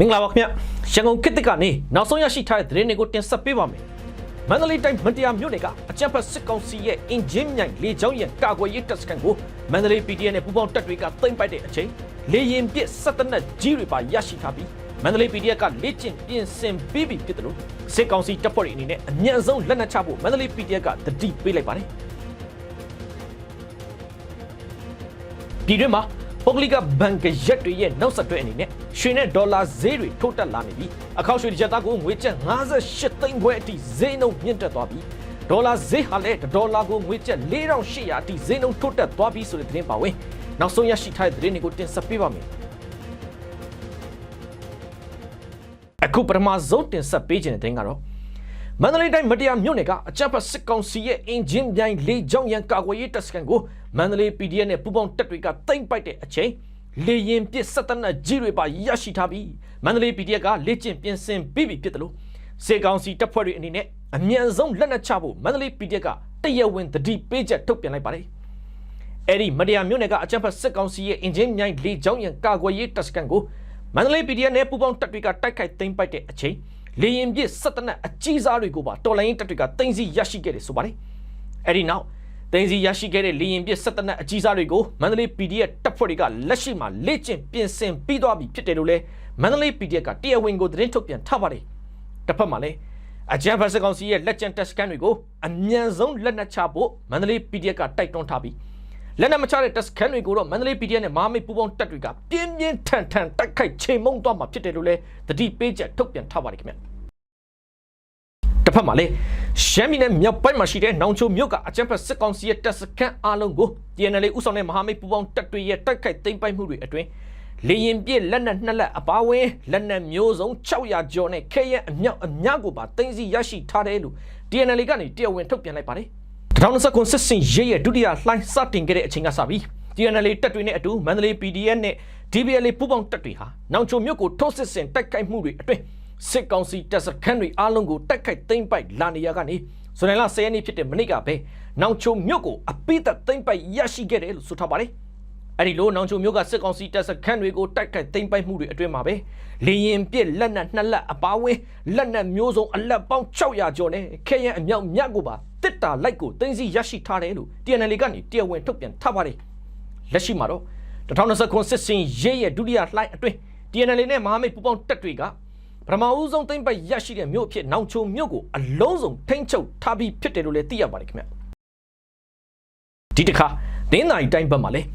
မင်္ဂလာပါခင်ဗျရန်ကုန်ခေတ်သစ်ကနေနောက်ဆုံးရရှိထားတဲ့သတင်းတွေကိုတင်ဆက်ပေးပါမယ်မန္တလေးတိုင်းမတရားမြို့နယ်ကအကြံဖက်စစ်ကောင်စီရဲ့အင်ဂျင်မြိုင်လေကြောင်းရန်ကာကွယ်ရေးတပ်စခန်းကိုမန္တလေး PDF နဲ့ပူးပေါင်းတပ်တွေကသိမ်းပိုက်တဲ့အချိန်လေရင်ပစ်စက်တနက်ကြီးတွေပါရရှိထားပြီးမန္တလေး PDF ကလေ့ကျင့်ပြင်ဆင်ပြီးပြီဖြစ်တယ်လို့စစ်ကောင်စီတပ်ဖွဲ့တွေအနေနဲ့အမြန်ဆုံးလက်နက်ချဖို့မန္တလေး PDF ကတတိပေးလိုက်ပါတယ်ပြည်တွင်းမှာပုဂ္ဂလိကဘဏ်ကရက်တွေရဲ့နောက်ဆက်တွဲအနေနဲ့ ရွှေနဲ့ဒေါ်လာဈေးတွေထိုးတက်လာနေပြီးအခောက်ရွှေတစ်ချက်သားကိုငွေကျပ်58သိန်းခွဲအထိဈေးနှုန်းမြင့်တက်သွားပြီးဒေါ်လာဈေးဟာလည်းတစ်ဒေါ်လာကိုငွေကျပ်4800အထိဈေးနှုန်းထိုးတက်သွားပြီးဆိုတဲ့သတင်းပါဝင်နောက်ဆုံးရရှိထားတဲ့သတင်းတွေကိုတင်ဆက်ပေးပါမယ်အခုပထမဆုံးတင်ဆက်ပေးခြင်းတဲ့သတင်းကတော့မန္တလေးတိုင်းမတရားမြို့နယ်ကအကြပ်ဖက်စစ်ကောင်စီရဲ့အင်ဂျင်ပြိုင်လေကြောင်းရန်ကာကွယ်ရေးတပ်စခန်းကိုမန္တလေး PDF နဲ့ပူးပေါင်းတပ်တွေကတိမ့်ပိုက်တဲ့အချိန် လေရင်ပစ်စက်တနက်ကြီးတွေပါရရှိထားပြီးမန္တလေး PDF ကလေ့ကျင့်ပြင်ဆင်ပြီးပြီဖြစ်တယ်လို့စေကောင်စီတပ်ဖွဲ့တွေအနေနဲ့အမြန်ဆုံးလက်နက်ချဖို့မန္တလေး PDF ကတရားဝင်တတိပေးချက်ထုတ်ပြန်လိုက်ပါတယ်အဲ့ဒီမတရားမြို့နယ်ကအကြမ်းဖက်စစ်ကောင်စီရဲ့အင်ဂျင်မြိုင်လေကြောင်းရန်ကာကွယ်ရေးတပ်စခန်းကိုမန္တလေး PDF နဲ့ပူးပေါင်းတပ်တွေကတိုက်ခိုက်သိမ်းပိုက်တဲ့အချိန်လေရင်ပြစ်စက်တနက်အကြီးစားတွေကိုပါတော်လိုင်းတပ်တွေကတင်စီရရှိခဲ့တယ်ဆိုပါတယ်အဲ့ဒီနောက် တင်စီရရှိခဲ့တဲ့လေရင်ပြစ်စက်တနက်အကြီးစားတွေကိုမန္တလေး PDF တပ်ဖွဲ့တွေကလက်ရှိမှာလေ့ကျင့်ပြင်ဆင်ပြီးသွားပြီဖြစ်တယ်လို့လဲမန္တလေး PDF ကတရားဝင်ကိုသတင်းထုတ်ပြန်ထားပါတယ်တစ်ဖက်မှာလည်းအကြံဖက်စကောင်စီရဲ့လက်ကျန်တက်စကန်တွေကိုအမြန်ဆုံးလက်နက်ချဖို့မန္တလေး PDF ကတိုက်တွန်းထားပြီးလက်နက်မချတဲ့တက်စကန်တွေကိုတော့မန္တလေး PDF နဲ့မဟာမိတ်ပူးပေါင်းတပ်တွေကပြင်းပြင်းထန်ထန်တိုက်ခိုက်ချိန်မုံသွားမှာဖြစ်တယ်လို့လဲတတိပေးချက်ထုတ်ပြန်ထားပါတယ်ခင်ဗျတစ်ဖက်မှာလည်း ရှမ်းပြည်နယ်မြောက်ပိုင်းမှာရှိတဲ့နောင်ချိုမြို့ကအကြံဖက်စစ်ကောင်စီရဲ့တပ်စခန်းအားလုံးကို TNL ဥဆောင်တဲ့မဟာမိတ်ပူးပေါင်းတပ်တွေရဲ့တိုက်ခိုက်သိမ်းပိုက်မှုတွေအတွင်းလေရင်ပြည့်လက်နက်နှစ်လက်အပါဝင်လက်နက်မျိုးစုံ600ကျော်နဲ့ခဲရဲအမြောက်အများကိုပါသိမ်းဆည်းရရှိထားတယ်လို့ TNL ကနေတရားဝင်ထုတ်ပြန်လိုက်ပါတယ်2019စစ်စင်ရဲရဲ့ဒုတိယလှိုင်းစတင်ခဲ့တဲ့အချိန်ကစပြီး TNL တပ်တွေနဲ့အတူမန္တလေး PDF နဲ့ DBL ပူးပေါင်းတပ်တွေဟာနောင်ချိုမြို့ကိုထိုးစစ်ဆင်တိုက်ခိုက်မှုတွေအတွင်း စစ်ကောင်စီတပ်စခန်းတွေအားလုံးကိုတိုက်ခိုက်သိမ်းပိုက်လာနေရကနေဇွန်လ10ရက်နေ့ဖြစ်တဲ့မနေ့ကပဲနောင်ချိုမြို့ကိုအပိသက်သိမ်းပိုက်ရရှိခဲ့တယ်လို့ဆိုထားပါတယ်။အဲဒီလိုနောင်ချိုမြို့ကစစ်ကောင်စီတပ်စခန်းတွေကိုတိုက်ခိုက်သိမ်းပိုက်မှုတွေအတွင်းမှာပဲလေရင်ပစ်လက်နက်နှစ်လက်အပါဝင်လက်နက်မျိုးစုံအလက်ပေါင်း600ကျော်နဲ့ခဲယံအမြောက်မြတ်ကိုပါတစ်တာလိုက်ကိုသိမ်းဆည်းရရှိထားတယ်လို့ TNL ကနေတရားဝင်ထုတ်ပြန်ထားပါတယ်။လက်ရှိမှာတော့2029စစ်စင်ရဲရဲ့ဒုတိယလှိုင်းအတွင်း TNL နဲ့မဟာမိတ်ပူးပေါင်းတပ်တွေက ပထမဦးဆုံးသိမ့်ပိုက်ရရှိတဲ့မြို့အဖြစ်နောင်ချုံမြို့ကိုအလုံးစုံထိမ့်ချုပ်ထားပြီးဖြစ်တယ်လို့လည်းသိရပါတယ်ခင်ဗျဒီတစ်ခါဒင်းနိုင်တိုင်းဘက်မှာလည်း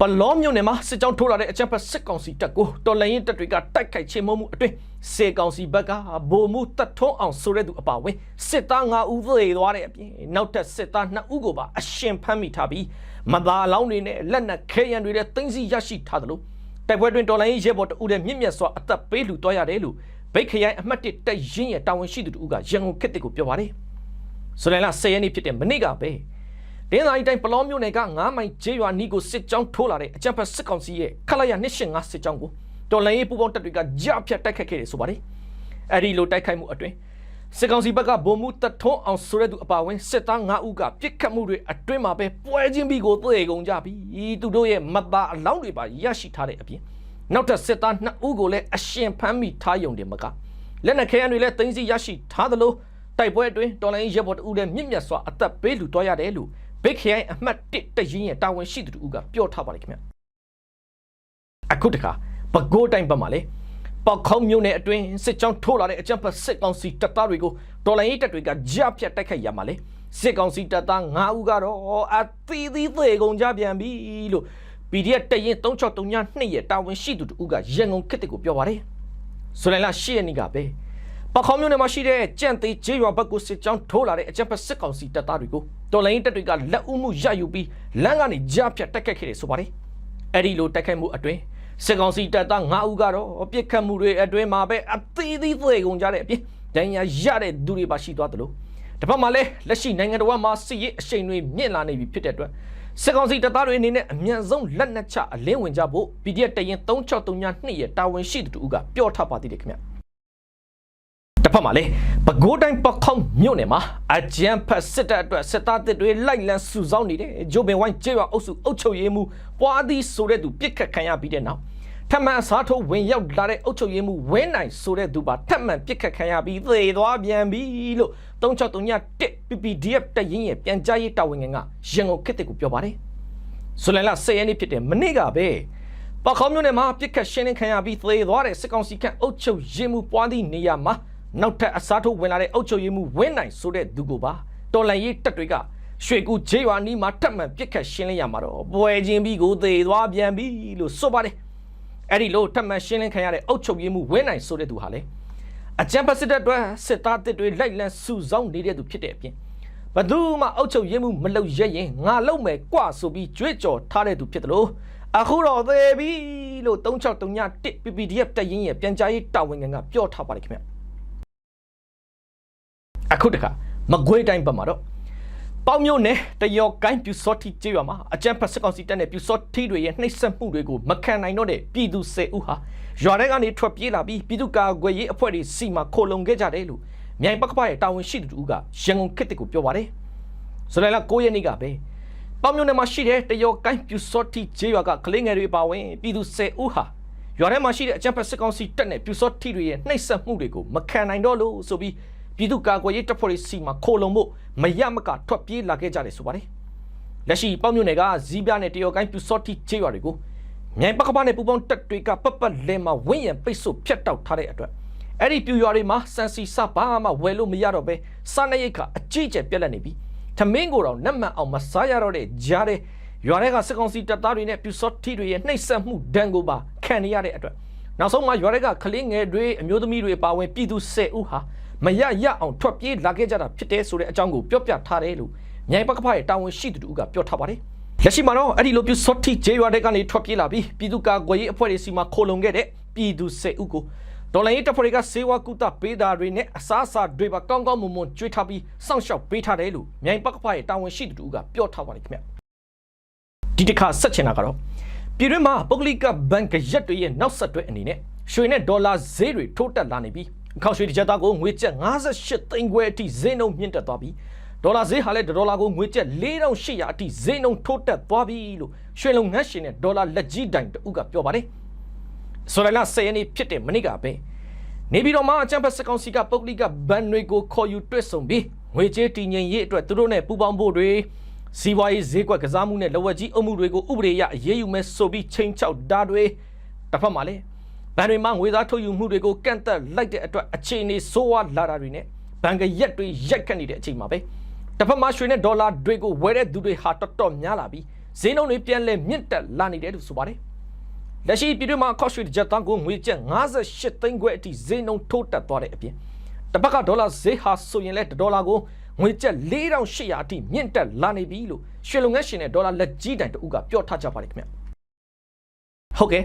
ပလောမြို့နယ်မှာစစ်ကြောင်းထိုးလာတဲ့အကြမ်းဖက်စစ်ကောင်စီတပ်ကိုတော်လှန်ရေးတပ်တွေကတိုက်ခိုက်ချေမှုမှုအတွင်းစေကောင်စီဘက်ကဗိုလ်မှူးတပ်ထုံးအောင်ဆိုတဲ့သူအပါဝင်စစ်သား9ဦးသေသွားတဲ့အပြင်နောက်ထပ်စစ်သား2ဦးကိုပါအရှင်ဖမ်းမိထားပြီးမသားအလောင်းတွေနဲ့လက်နက်ခဲယံတွေနဲ့တင်းစီရရှိထားတယ်လို့တိုက်ပွဲတွင်တော်လှန်ရေးရဲဘော်တဦးနဲ့မြင့်မြတ်စွာအသက်ပေးလူသွားရတယ်လို့ ဗိတ်ခရိုင်အမှတ်1တက်ရင်ရဲ့တာဝန်ရှိသူတို့ကရန်ကုန်ခေတ်တစ်ကိုပြောပါတယ်။ဆိုလိုင်လာ10ရက်နေ့ဖြစ်တဲ့မနေ့ကပဲဒင်းသာရီတိုင်းပလောမျိုးနယ်က9မိုင်ကျေးရွာနီးကိုစစ်ကြောင်းထိုးလာတဲ့အကြမ်းဖက်စစ်ကောင်စီရဲ့ခလာရ285စစ်ကြောင်းကိုတော်လိုင်းရေးပူပေါင်းတပ်တွေကကြားဖြတ်တိုက်ခတ်ခဲ့တယ်ဆိုပါတယ်။အဲဒီလိုတိုက်ခိုက်မှုအတွင်းစစ်ကောင်စီဘက်ကဗိုလ်မှူးတထုံးအောင်ဆိုတဲ့သူအပါဝင်စစ်သား9ဦးကပြစ်ခတ်မှုတွေအတွင်းမှာပဲပွဲချင်းပြီးကိုတွေ့ကုန်ကြပြီးသူတို့ရဲ့မသားအလောင်းတွေပါရရှိထားတဲ့အပြင် နောက်ထပ်စစ်သား2ဦးကိုလည်းအရှင်ဖမ်းမိထားယုံတယ်မကလက်နက်ခဲယမ်းတွေလည်းတင်းစီရရှိထားသလိုတိုက်ပွဲအတွင်းတော်လိုင်းရဲဘော်တဦးလည်းမြင့်မြတ်စွာအသက်ပေးလူသွားရတယ်လို့ဘိတ်ခရိုင်အမှတ်1တရင်ရဲ့တာဝန်ရှိသူတူကပြောထားပါတယ်ခင်ဗျအခုတခါပကိုးတိုင်းဘက်မှာလေပေါခေါင်းမျိုးနယ်အတွင်းစစ်ကြောင်းထိုးလာတဲ့အကြမ်းဖက်စစ်ကောင်စီတပ်သားတွေကိုတော်လိုင်းရေးတပ်တွေကကြားဖြတ်တိုက်ခိုက်ရမှာလေစစ်ကောင်စီတပ်သား9ဦးကတော့အသီးသီးသေးကုန်ကြပြန်ပြီလို့ PDF တရင်3632ရဲ့တာဝန်ရှိသူတူကရန်ကုန်ခေတ်ကိုပြောပါတယ်ဆိုလိုက်လာရှေ့ရနေကပဲပခေါမျိုးနယ်မှာရှိတဲ့ကြံ့သေးကျေးရွာဘက်ကိုစစ်ကြောင်းထိုးလာတဲ့အကြက်ဖက်စစ်ကောင်စီတပ်သားတွေကိုတော်လိုင်းတပ်တွေကလက်ဦးမှုရယူပြီးလမ်းကနေကြားဖြတ်တိုက်ခတ်ခဲ့တယ်ဆိုပါတယ်အဲ့ဒီလိုတိုက်ခိုက်မှုအတွင်းစစ်ကောင်စီတပ်သား9ဦးကတော့ပြစ်ခတ်မှုတွေအတွင်းမှာပဲအသီးသီးသွေကုန်ကြတဲ့အပြင်ဒဏ်ရာရတဲ့သူတွေပါရှိသွားတယ်လို့တစ်ဖက်မှာလည်းလက်ရှိနိုင်ငံတော်မှာစစ်ရေးအရှိန်တွေမြင့်လာနေပြီဖြစ်တဲ့အတွက် စစ်ကောင်စီတပ်သားတွေအနေနဲ့အမြန်ဆုံးလက်နက်ချအလင်းဝင်ကြဖို့ PDF တရင်3632ရဲ့တာဝန်ရှိသူတို့ကပြောထားပါသေးတယ်ခင်ဗျတစ်ဖက်မှာလည်းပဲခူးတိုင်းပခေါင်မြို့နယ်မှာအကြမ်းဖက်စစ်တပ်အတွက်စစ်သားတစ်တွေလိုက်လံစုဆောင်းနေတဲ့ဂျိုဘင်ဝိုင်းကျေးရွာအုပ်စုအုပ်ချုပ်ရေးမှူးပွားသည်ဆိုတဲ့သူပြစ်ခတ်ခံရပြီးတဲ့နောက် ထပ်မံအစားထိုးဝင်ရောက်လာတဲ့အုပ်ချုပ်ရေးမှုဝင်းနိုင်ဆိုတဲ့သူပါထပ်မံပြစ်ခတ်ခံရပြီးသေသွားပြန်ပြီလို့3631 PPDF တက်ရင်ရဲ့ပြန်ကြားရေးတာဝန်ခံကရန်ကုန်ခေတ်တစ်ကိုပြောပါတယ်ဇူလိုင်လ10ရက်နေ့ဖြစ်တဲ့မနေ့ကပဲပခေါမျိုးနယ်မှာပြစ်ခတ်ရှင်းလင်းခံရပြီးသေသွားတဲ့စစ်ကောင်စီခန့်အုပ်ချုပ်ရေးမှုပွားသည့်နေရာမှာနောက်ထပ်အစားထိုးဝင်လာတဲ့အုပ်ချုပ်ရေးမှုဝင်းနိုင်ဆိုတဲ့သူကိုပါတော်လန်ရေးတက်တွေကရွှေကူဂျေးရွာနီးမှာထပ်မံပြစ်ခတ်ရှင်းလင်းရမှာတော့ပွဲချင်းပြီးကိုသေသွားပြန်ပြီလို့ဆိုပါတယ် အဲ့ဒီလိုထပ်မံရှင်းလင်းခံရတဲ့အုတ်ချုပ်ရေးမှုဝင်းနိုင်ဆိုတဲ့သူဟာလေအကြံပတ်စစ်တပ်အတွက်စစ်သားတစ်တွေလိုက်လံစုဆောင်းနေတဲ့သူဖြစ်တဲ့အပြင်ဘသူမှအုတ်ချုပ်ရေးမှုမလုပ်ရရင်ငါလုံမယ်ကွဆိုပြီးကြွေးကြော်ထားတဲ့သူဖြစ်တယ်လို့အခုတော့သေးပြီလို့3631 PPDF တက်ရင်ရဲ့ပြန်ကြားရေးတာဝန်ခံကပြောထားပါတယ်ခင်ဗျအခုတခါမကွေးတိုင်းဘက်မှာတော့ ပေါမျိုးနဲ့တရောကိုင်းပြူစောတိကျေးရွာမှာအကြံဖတ်စစ်ကောင်စီတပ်နဲ့ပြူစောတိတွေရဲ့နှိပ်စက်မှုတွေကိုမခံနိုင်တော့တဲ့ပြည်သူ၁၀ဦးဟာရွာထဲကနေထွက်ပြေးလာပြီးပြည်သူ့ကာကွယ်ရေးအဖွဲ့တွေစီမှာခိုလုံခဲ့ကြတယ်လို့မြိုင်ပကပရဲ့တာဝန်ရှိသူတို့ကရန်ကုန်ခေတ်တစ်ကိုပြောပါတယ်။ဇူလိုင်လ9ရက်နေ့ကပဲပေါမျိုးနယ်မှာရှိတဲ့တရောကိုင်းပြူစောတိကျေးရွာကကလေးငယ်တွေပါဝင်ပြည်သူ၁၀ဦးဟာရွာထဲမှာရှိတဲ့အကြံဖတ်စစ်ကောင်စီတပ်နဲ့ပြူစောတိတွေရဲ့နှိပ်စက်မှုတွေကိုမခံနိုင်တော့လို့ဆိုပြီး ပြည်သူ့ကာကွယ်ရေးတပ်ဖွဲ့တွေစီမှာခိုလုံဖို့မရမကထွက်ပြေးလာခဲ့ကြတယ်ဆိုပါတယ်။လက်ရှိပေါမြို့နယ်ကဇီးပြားနဲ့တရောကိုင်းပြူစောတိကျေးရွာတွေကိုမြိုင်ပကပနဲ့ပူပေါင်းတပ်တွေကပတ်ပတ်လဲမှာဝင်းရံပိတ်ဆို့ဖျက်တောက်ထားတဲ့အတွက်အဲ့ဒီပြူရွာတွေမှာစန်စီစဘာမှဝယ်လို့မရတော့ပဲစားနပ်ရိတ်ကအကြီးကျယ်ပြက်လက်နေပြီ။သမင်းကိုတော့နတ်မှန်အောင်မစားရတော့တဲ့ကြားတဲ့ရွာတွေကစစ်ကောင်စီတပ်သားတွေနဲ့ပြူစောတိတွေရဲ့နှိပ်စက်မှုဒဏ်ကိုပါခံနေရတဲ့အတွက်နောက်ဆုံးမှာရွာတွေကကလေးငယ်တွေအမျိုးသမီးတွေပါဝင်ပြည်သူ10ဦးဟာ မရရအောင်ထွက်ပြေးလာခဲ့ကြတာဖြစ်တယ်ဆိုတဲ့အကြောင်းကိုပြောပြထားတယ်လို့မြိုင်ပကဖရဲ့တာဝန်ရှိသူတို့ကပြောထားပါတယ်လက်ရှိမှာတော့အဲ့ဒီလိုပြစောတိဂျေရွာတဲ့ကနေထွက်ပြေးလာပြီးပြည်သူ့ကာကွယ်ရေးအဖွဲ့တွေစီမှာခိုလုံခဲ့တဲ့ပြည်သူ10ဦးကိုဒေါ်လာရေးတပ်ဖွဲ့တွေကစေဝါကုသပေးတာတွေနဲ့အစားအစာတွေပါကောင်းကောင်းမွန်မွန်ကြွေးထားပြီးစောင့်ရှောက်ပေးထားတယ်လို့မြိုင်ပကဖရဲ့တာဝန်ရှိသူတို့ကပြောထားပါတယ်ခင်ဗျဒီတစ်ခါဆက်ချင်တာကတော့ပြည်တွင်းမှာပုဂ္ဂလိကဘဏ်ကရက်တွေရဲ့နောက်ဆက်တွဲအနေနဲ့ရွှေနဲ့ဒေါ်လာဈေးတွေထိုးတက်လာနေပြီး ခောက်ရွှေတစ်ချက်သားကိုငွေကျပ်58သိန်းခွဲအထိဈေးနှုန်းမြင့်တက်သွားပြီးဒေါ်လာဈေးဟာလည်းဒေါ်လာကိုငွေကျပ်4800အထိဈေးနှုန်းထိုးတက်သွားပြီလို့ရွှေလုံငန်းရှင်နဲ့ဒေါ်လာလက်ကြီးတိုင်တူကပြောပါတယ်ဆိုလိုင်လာ10ရက်နေ့ဖြစ်တဲ့မနေ့ကပဲနေပြည်တော်မှာအချမ်းဖတ်စကောင်စီကပုဂ္ဂလိကဘဏ်တွေကိုခေါ်ယူတွေ့ဆုံပြီးငွေကြေးတည်ငြိမ်ရေးအတွက်သူတို့နဲ့ပူးပေါင်းဖို့တွေစီးပွားရေးဈေးကွက်ကစားမှုနဲ့လက်ဝက်ကြီးအုပ်မှုတွေကိုဥပဒေအရအရေးယူမယ်ဆိုပြီးချိန်ချောက်တာတွေတစ်ဖက်မှာလည်း ဘဏ်တွေမှာငွေသားထုတ်ယူမှုတွေကိုကန့်သက်လိုက်တဲ့အတွက်အခြေအနေဆိုးဝါးလာတာတွေနဲ့ဘဏ်ကရက်တွေရိုက်ခတ်နေတဲ့အချိန်မှာပဲတစ်ဖက်မှာရွှေနဲ့ဒေါ်လာတွေကိုဝယ်တဲ့သူတွေဟာတော်တော်များလာပြီးဈေးနှုန်းတွေပြန်လဲမြင့်တက်လာနေတယ်လို့ဆိုပါတယ်လက်ရှိပြည်တွင်းမှာခောက်ရွှေတစ်ကြက်သားကိုငွေကျပ်58သိန်းခွဲအထိဈေးနှုန်းထိုးတက်သွားတဲ့အပြင်တစ်ပတ်ကဒေါ်လာဈေးဟာဆိုရင်လဲဒေါ်လာကိုငွေကျပ်4800အထိမြင့်တက်လာနေပြီလို့ရွှေလုံငန်းရှင်နဲ့ဒေါ်လာလက်ကြီးတိုင်တူကပြောထားကြပါတယ်ခင်ဗျဟုတ်ကဲ့